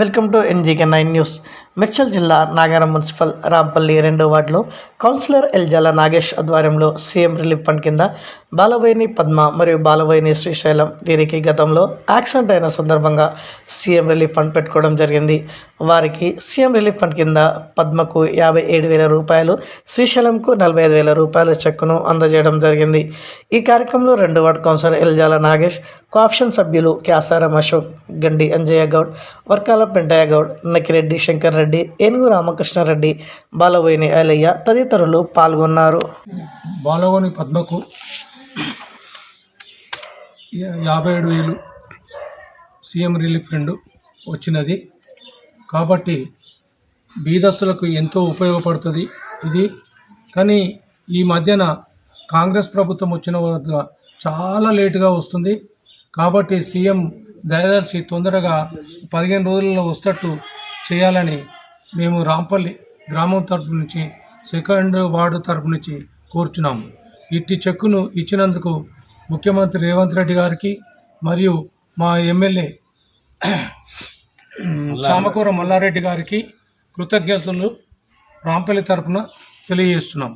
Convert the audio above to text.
Welcome to NGK nine news. Medchal జిల్లా Nagaram municipal Rampalli రెండో వార్డులో కౌన్సిలర్ ఎల్జాల నాగేష్ ఆధ్వర్యంలో సీఎం రిలీఫ్ ఫండ్ కింద బాలవేణి పద్మ మరియు బాలవేణి శ్రీశైలం వీరికి గతంలో యాక్సిడెంట్ అయిన సందర్భంగా సీఎం రిలీఫ్ ఫండ్ పెట్టుకోవడం జరిగింది. వారికి సీఎం రిలీఫ్ ఫండ్ కింద పద్మకు యాభై ఏడు వేల రూపాయలు శ్రీశైలంకు నలభై ఐదు వేల రూపాయల చెక్కును అందజేయడం జరిగింది. ఈ కార్యక్రమంలో రెండు ward councillor Eljala Nagesh co-option సభ్యులు క్యాసారం అశోక్ గండి అంజయ్య గౌడ్ వర్కాల పెంటయ్య గౌడ్ నకిరెడ్డి శంకర్ రెడ్డి ఏనుగు రామకృష్ణారెడ్డి బాలవేణి ఐలయ్య తదితరులు పాల్గొన్నారు. బాలవేణి పద్మకు యాభై ఏడు వేలు సీఎం రిలీఫ్ ఫండ్ వచ్చినది. కాబట్టి బీదస్తులకు ఎంతో ఉపయోగపడుతుంది ఇది. కానీ ఈ మధ్యన కాంగ్రెస్ ప్రభుత్వం వచ్చిన వద్ద చాలా లేటుగా వస్తుంది. కాబట్టి సీఎం దయదర్శి తొందరగా పదిహేను రోజుల్లో వస్తట్టు చేయాలని మేము రాంపల్లి గ్రామం తరపు నుంచి సెకండ్ వార్డు తరపు నుంచి కోరుచున్నాము. ఇట్టి చెక్కును ఇచ్చినందుకు ముఖ్యమంత్రి రేవంత్ రెడ్డి గారికి మరియు మా ఎమ్మెల్యే చామకూర మల్లారెడ్డి గారికి కృతజ్ఞతలు రాంపల్లి తరపున తెలియజేస్తున్నాం.